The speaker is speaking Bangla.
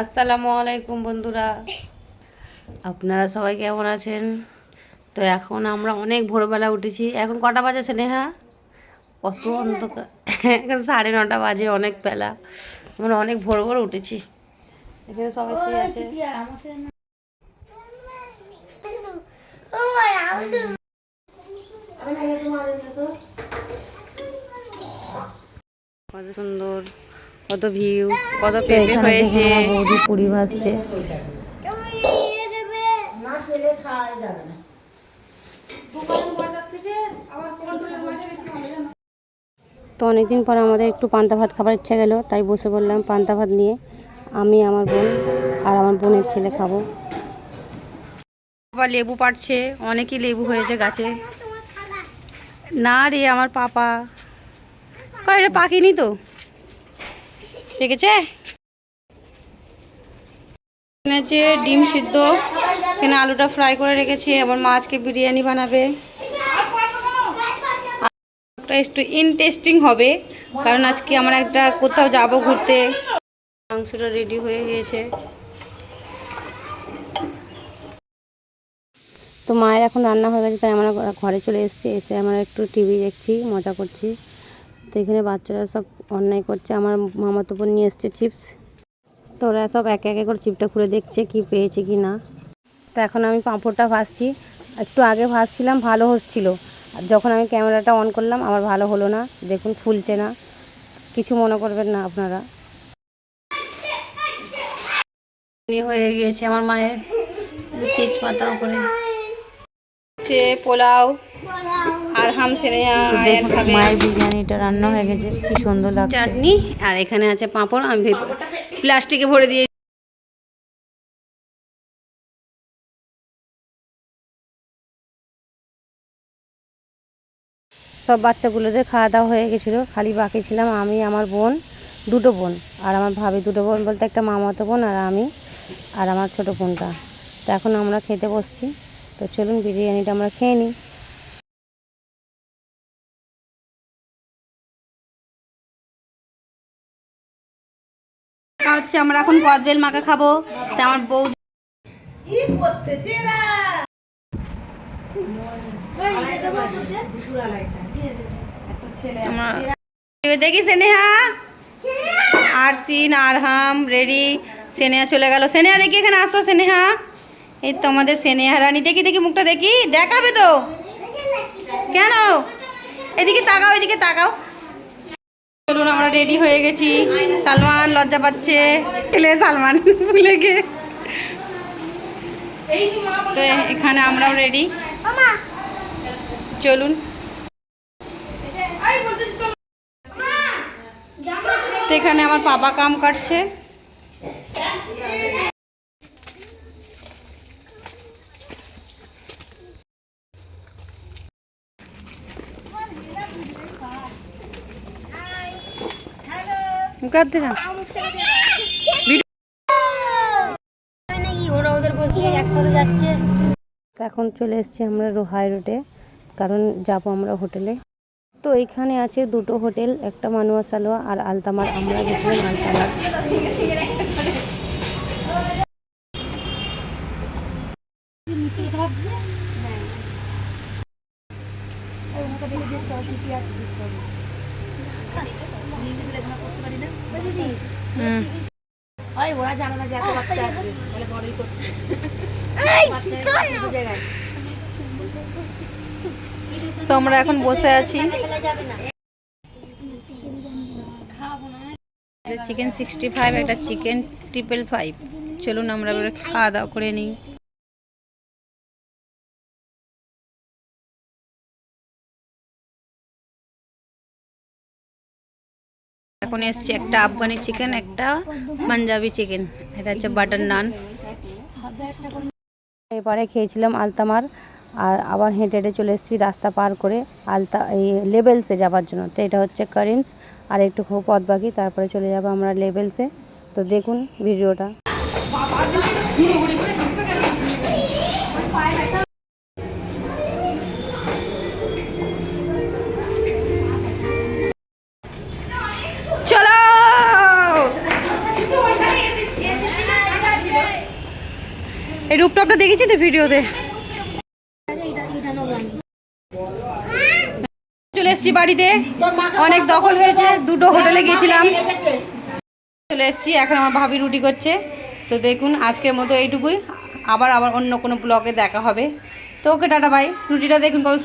আসসালামু আলাইকুম বন্ধুরা। আপনারা সবাই কেমন আছেন? তো এখন আমরা অনেক ভোরবেলা উঠেছি। এখন কটা বাজে স্নেহা? কত অন্ধকার। এখন সাড়ে নটা বাজে অনেক বেলা। আমরা অনেক ভোর ভোর উঠেছি। এখানে সবাই শুয়ে আছে। কত সুন্দর। কত ভিউ কত পেঁপে হয়েছে। বৌদি পুরি ভাজছে তো অনেকদিন পর আমাদের একটু পান্তা ভাত খাবার ইচ্ছা গেল তাই বসে বললাম পান্তা ভাত নিয়ে। আমি আমার বোন আর আমার বোনের ছেলে খাব। বাবা লেবু পাড়ছে অনেকই লেবু হয়েছে গাছে। না রে আমার পাপা। কয় রে পাকিনি তো? পেকেছে এখানে আছে ডিম সিদ্ধ। এখানে আলুটা ফ্রাই করে রেখেছি, আবার মা আজকে বিরিয়ানি বানাবে। একটা ইন্টারেস্টিং হবে, কারণ আজকে আমরা একটা কোথাও যাব ঘুরতে। মাংসটা রেডি হয়ে গিয়েছে। তো মায়ের এখন রান্না হয়ে গেছে, তাই আমরা ঘরে চলে এসেছি, এসে আমরা একটু টিভি দেখছি, মজা করছি। তো এখানে বাচ্চারা সব অন্যায় করছে। আমার মামাতো বোন নিয়ে এসছে চিপস তো ওরা সব একে একে করে চিপটা খুলে দেখছে কি পেয়েছে কি না। তো এখন আমি পাঁপড়টা ভাজছি। একটু আগে ভাজছিলাম ভালো হচ্ছিল। আর যখন আমি ক্যামেরাটা অন করলাম আমার ভালো হলো না। দেখুন ফুলছে না। কিছু মনে করবেন না আপনারা। হয়ে গিয়েছে আমার মায়ের তেজপাতা উপরে। পোলাও। আর হাম ছেড়ে মায়ের বিরিয়ানিটা রান্না হয়ে গেছে কি সুন্দর লাগছে। চাটনি আর এখানে আছে পাঁপড় আমি প্লাস্টিকে ভরে দিয়ে সব বাচ্চাগুলোদের খাওয়া দাওয়া হয়ে গেছিল খালি বাকি ছিলাম আমি আমার বোন দুটো বোন আর আমার ভাবি দুটো বোন বলতে একটা মামাতো বোন আর আমি আর আমার ছোটো বোনটা। তো এখন আমরা খেতে বসছি তো চলুন বিরিয়ানিটা আমরা খেয়ে নিই। হচ্ছে আমরা এখন কদবেল মাখা খাব। তা আমার বউ দেখি সেনেহা। আর সিন আরহাম রেডি। সেনেহা চলে গেল। সেনেহা দেখি এখানে আসো সেনেহা। এই তো আমাদের সেনেহা রানী। দেখি দেখি মুখটা দেখি। দেখাবে তো? কেন? এদিকে তাকাও এদিকে তাকাও। চলুন, আমরা রেডি হয়ে গেছি। সালমান, লজ্জা পাচ্ছে। ছেলে সালমান, ভুলে গে। তো এখানে আমরাও রেডি চলুন। তো এখানে আমার পাপা কাম কাটছে। না। এখন চলে এসেছি আমরা রোহাই রোডে, কারণ যাব আমরা হোটেলে। তো এখানে আছে দুটো হোটেল, একটা মানুয়া সালোয়া আর আলতামার। আমরা গেছিলাম আলতামার। হুম। তো আমরা এখন বসে আছি। চিকেন সিক্সটি ফাইভ একটা চিকেন ট্রিপল ফাইভ চলুন আমরা এবারে খাওয়া দাওয়া করে নিই। এখন এসছে একটা আফগানি চিকেন একটা পাঞ্জাবি চিকেন এটা হচ্ছে বাটার নান এবারে খেয়েছিলাম আলতামার আর আবার হেঁটে হেঁটে চলে এসেছি রাস্তা পার করে আলতা, এই লেভেলসে যাওয়ার জন্য। তো এটা হচ্ছে কারিমস আর একটু খুব পথ বাকি, তারপরে চলে যাব আমরা লেভেলসে তো দেখুন ভিডিওটা। এই রূপটপটা দেখেছি তো ভিডিওতে? চলে এসেছি বাড়িতে। অনেক দখল হয়েছে, দুটো হোটেলে গিয়েছিলাম চলে এসেছি, এখন আমার ভাবি রুটি করছে। তো দেখুন, আজকের মতো এইটুকুই। আবার আবার অন্য কোনো ব্লগে দেখা হবে। তো ওকে, টাটা ভাই রুটিটা দেখুন কত